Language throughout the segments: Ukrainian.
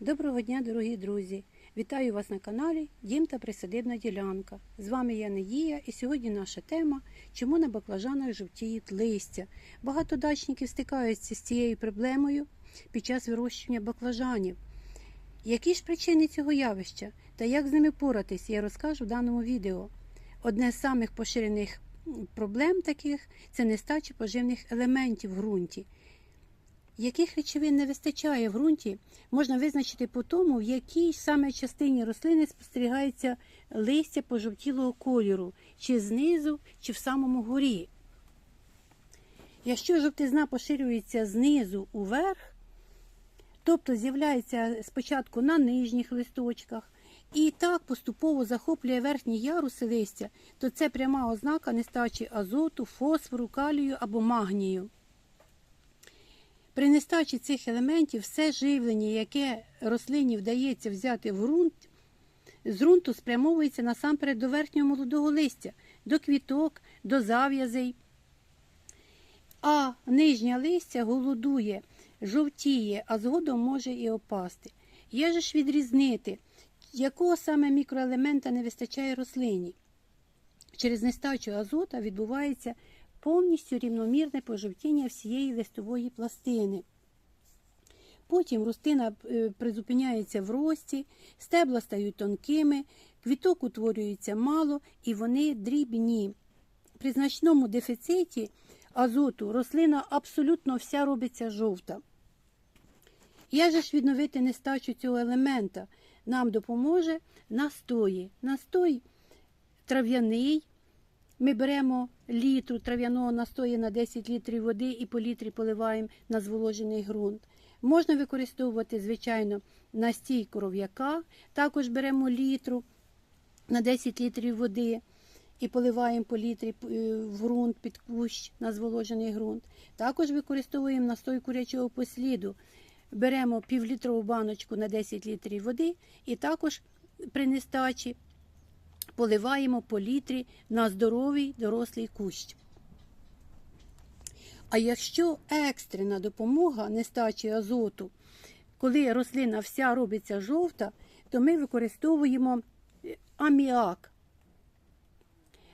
Доброго дня, дорогі друзі! Вітаю вас на каналі Дім та Присадибна ділянка. З вами я Надія, і сьогодні наша тема чому на баклажанах жовтіють листя. Багато дачників стикаються з цією проблемою під час вирощування баклажанів. Які ж причини цього явища та як з ними поратись, я розкажу в даному відео. Одне з самих поширених проблем таких це нестача поживних елементів в ґрунті. Яких речовин не вистачає в ґрунті, можна визначити по тому, в якій саме частині рослини спостерігається листя пожовтілого кольору, чи знизу, чи в самому горі. Якщо жовтизна поширюється знизу уверх, тобто з'являється спочатку на нижніх листочках, і так поступово захоплює верхні яруси листя, то це пряма ознака нестачі азоту, фосфору, калію або магнію. При нестачі цих елементів все живлення, яке рослині вдається взяти в ґрунт, з ґрунту спрямовується насамперед до верхнього молодого листя, до квіток, до зав'язей. А нижнє листя голодує, жовтіє, а згодом може і опасти. Є же ж відрізнити, якого саме мікроелемента не вистачає рослині. Через нестачу азота відбувається повністю рівномірне пожовтіння всієї листової пластини. Потім рослина е, призупиняється в рості, стебла стають тонкими, квіток утворюється мало і вони дрібні. При значному дефіциті азоту рослина абсолютно вся робиться жовта. Як же ж відновити нестачу цього елемента? Нам допоможе настої. Настой трав'яний. Ми беремо літру трав'яного настою на 10 літрів води і по літрі поливаємо на зволожений ґрунт. Можна використовувати, звичайно, настій коров'яка. Також беремо літру на 10 літрів води і поливаємо по літрі е, в ґрунт під кущ на зволожений ґрунт. Також використовуємо настой курячого посліду. Беремо півлітрову баночку на 10 літрів води і також при нестачі поливаємо по літрі на здоровий дорослий кущ. А якщо екстрена допомога нестачі азоту, коли рослина вся робиться жовта, то ми використовуємо е, аміак.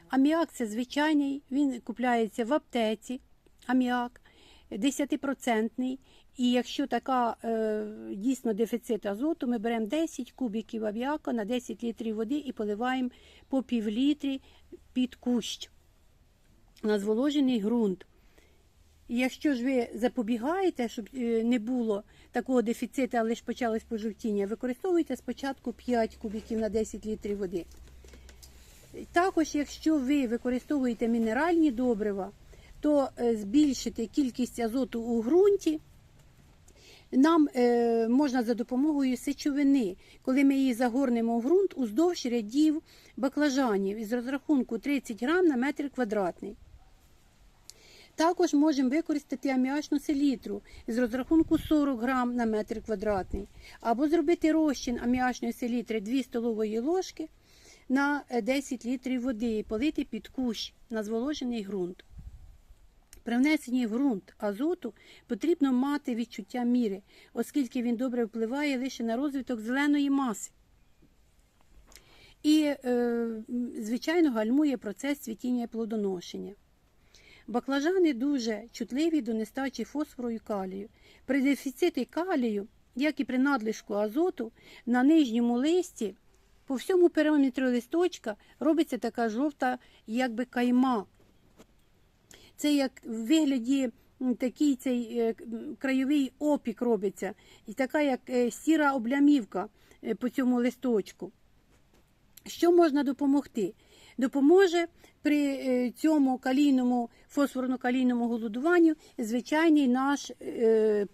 Аміак це звичайний, він купляється в аптеці. Аміак 10%. І якщо така е, дійсно дефіцит азоту, ми беремо 10 кубиків аміака на 10 літрів води і поливаємо по півлітрі під кущ на зволожений ґрунт. І якщо ж ви запобігаєте, щоб е, не було такого дефіциту, але ж почалось пожовтіння, використовуйте спочатку 5 кубиків на 10 літрів води. Також, якщо ви використовуєте мінеральні добрива, то е, збільшити кількість азоту у ґрунті нам е, можна за допомогою сечовини, коли ми її загорнемо в ґрунт уздовж рядів баклажанів із розрахунку 30 грам на метр квадратний. Також можемо використати аміачну селітру з розрахунку 40 грам на метр квадратний, або зробити розчин аміачної селітри 2 столової ложки на 10 літрів води і полити під кущ на зволожений ґрунт. При внесенні в ґрунт азоту потрібно мати відчуття міри, оскільки він добре впливає лише на розвиток зеленої маси. І, е, звичайно, гальмує процес цвітіння і плодоношення. Баклажани дуже чутливі до нестачі фосфору і калію. При дефіциті калію, як і при надлишку азоту, на нижньому листі по всьому периметру листочка робиться така жовта, якби кайма. Це як в вигляді такий цей е, краєвий опік робиться, і така як е, сіра облямівка е, по цьому листочку. Що можна допомогти? Допоможе при цьому калійному фосфорно-калійному голодуванню звичайний наш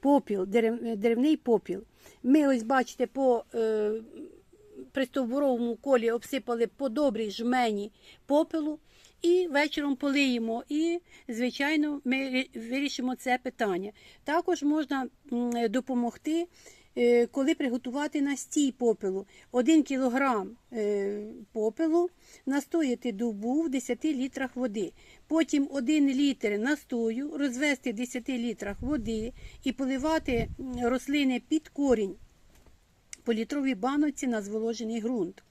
попіл, деревний попіл. Ми ось бачите по е, пристовбуровому колі обсипали по добрій жмені попелу і вечором полиємо. І, звичайно, ми вирішимо це питання. Також можна допомогти. е, Коли приготувати настій попелу, 1 кг попелу настояти добу в 10 літрах води. Потім 1 літр настою розвести в 10 літрах води і поливати рослини під корінь по літровій баноці на зволожений ґрунт.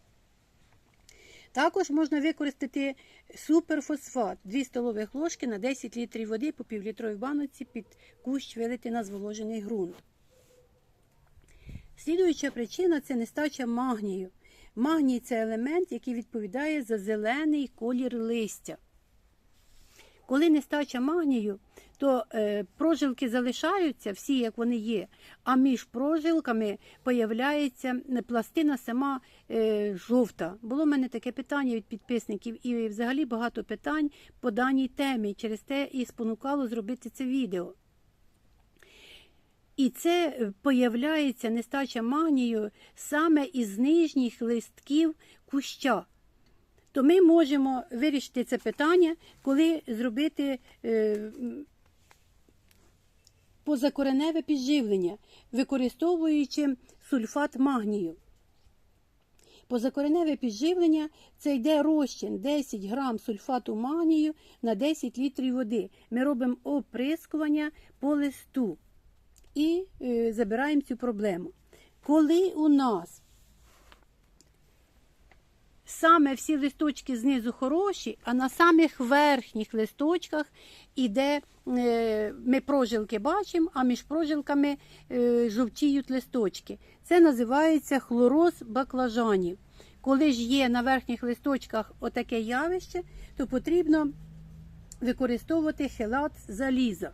Також можна використати суперфосфат 2 столових ложки на 10 літрів води по півлітровій баноці під кущ вилити на зволожений ґрунт. Слідуюча причина це нестача магнію. Магній це елемент, який відповідає за зелений колір листя. Коли нестача магнію, то е, прожилки залишаються всі, як вони є, а між прожилками появляється пластина сама е, жовта. Було в мене таке питання від підписників, і взагалі багато питань по даній темі. Через те і спонукало зробити це відео. І це е, появляється нестача магнію саме із нижніх листків куща. То ми можемо вирішити це питання, коли зробити е, позакореневе підживлення, використовуючи сульфат магнію. Позакореневе підживлення це йде розчин 10 грам сульфату магнію на 10 літрів води. Ми робимо оприскування по листу і е, забираємо цю проблему. Коли у нас саме всі листочки знизу хороші, а на самих верхніх листочках іде, е, ми прожилки бачимо, а між прожилками е, жовтіють листочки. Це називається хлороз баклажанів. Коли ж є на верхніх листочках отаке явище, то потрібно використовувати хелат заліза.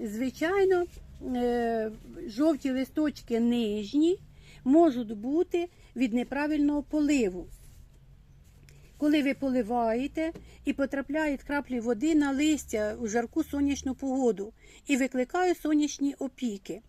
Звичайно, е, жовті листочки нижні можуть бути від неправильного поливу. Коли ви поливаєте і потрапляють краплі води на листя у жарку сонячну погоду і викликає сонячні опіки.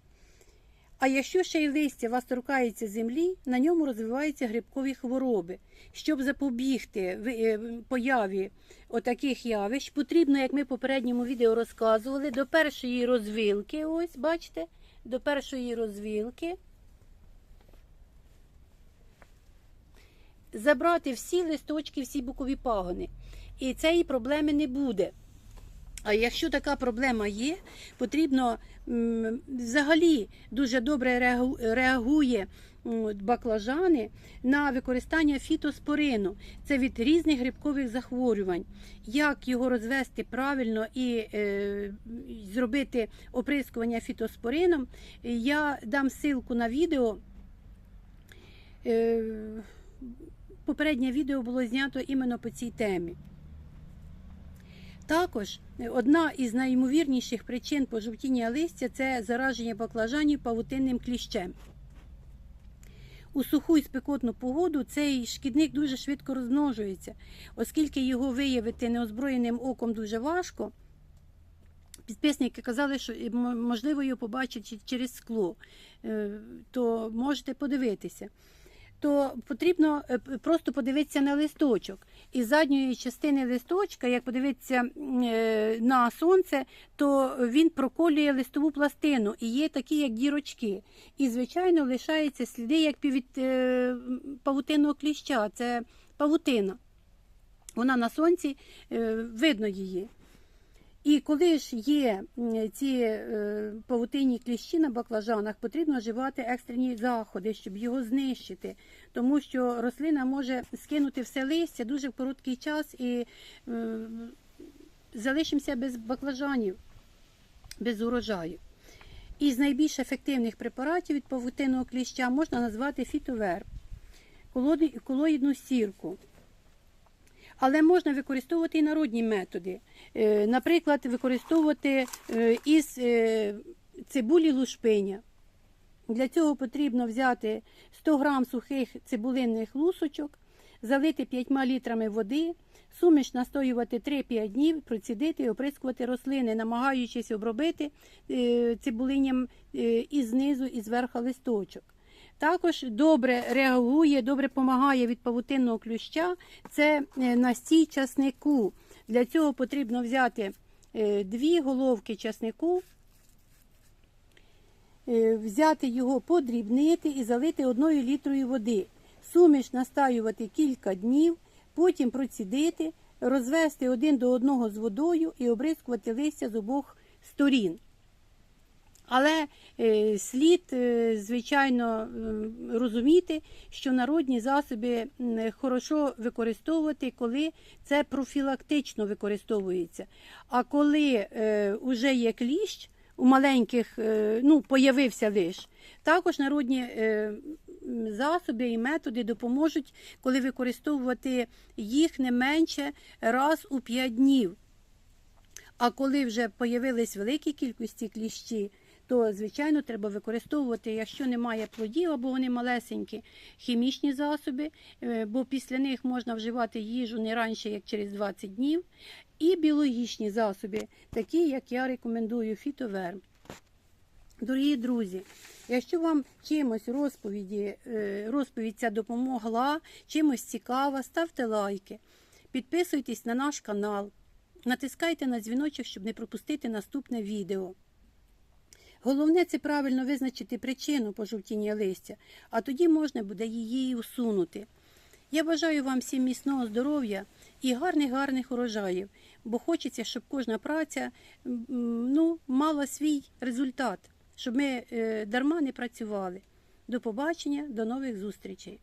А якщо ще й листя вас торкається землі, на ньому розвиваються грибкові хвороби. Щоб запобігти е, появі отаких явищ, потрібно, як ми в попередньому відео розказували, до першої розвилки, ось бачите, до першої розвилки забрати всі листочки, всі бокові пагони. І цієї проблеми не буде. А якщо така проблема є, потрібно взагалі дуже добре реагу- реагує баклажани на використання фітоспорину. Це від різних грибкових захворювань. Як його розвести правильно і е, зробити оприскування фітоспорином, я дам ссылку на відео. Е, попереднє відео було знято іменно по цій темі. Також е, одна із найімовірніших причин пожовтіння листя це зараження баклажанів павутинним кліщем. У суху і спекотну погоду цей шкідник дуже швидко розмножується, оскільки його виявити неозброєним оком дуже важко. Підписники казали, що е, можливо його побачити через скло, Е, то можете подивитися. То потрібно е, просто подивитися на листочок. Із задньої частини листочка, як подивитися е, на сонце, то він проколює листову пластину і є такі, як дірочки. І, звичайно, лишаються сліди, як від е, павутинного кліща. Це павутина. Вона на сонці видно її. І коли ж є ці е, павутинні кліщі на баклажанах, потрібно вживати екстрені заходи, щоб його знищити, тому що рослина може скинути все листя дуже в короткий час і е, залишимося без баклажанів, без урожаю. Із найбільш ефективних препаратів від павутинного кліща можна назвати фітоверб, колоди- колоїдну сірку. Але можна використовувати і народні методи. Е, Наприклад, використовувати е, із е, цибулі лушпиня. Для цього потрібно взяти 100 грам сухих цибулинних лусочок, залити 5 літрами води, суміш настоювати 3-5 днів, процідити і оприскувати рослини, намагаючись обробити цибулинням е, і знизу, і зверху листочок. Також добре реагує, добре допомагає від павутинного клюща. Це е, настій часнику. Для цього потрібно взяти е, дві головки часнику, е, взяти його, подрібнити і залити одною літрою води. Суміш настаювати кілька днів, потім процідити, розвести один до одного з водою і обрискувати листя з обох сторін. Але е, слід, е, звичайно, розуміти, що народні засоби хорошо використовувати, коли це профілактично використовується. А коли е, вже є кліщ, у маленьких, е, ну, появився лиш, також народні е, засоби і методи допоможуть, коли використовувати їх не менше раз у 5 днів. А коли вже появились великі кількості кліщі, то звичайно треба використовувати, якщо немає плодів або вони малесенькі, хімічні засоби, е, бо після них можна вживати їжу не раніше, як через 20 днів, і біологічні засоби, такі як я рекомендую фітоверм. Дорогі друзі, якщо вам чимось розповіді, е, розповідь ця допомогла, чимось цікава, ставте лайки, підписуйтесь на наш канал, натискайте на дзвіночок, щоб не пропустити наступне відео. Головне це правильно визначити причину пожовтіння листя, а тоді можна буде її усунути. Я бажаю вам всім міцного здоров'я і гарних гарних урожаїв, бо хочеться, щоб кожна праця ну, мала свій результат, щоб ми е, дарма не працювали. До побачення, до нових зустрічей.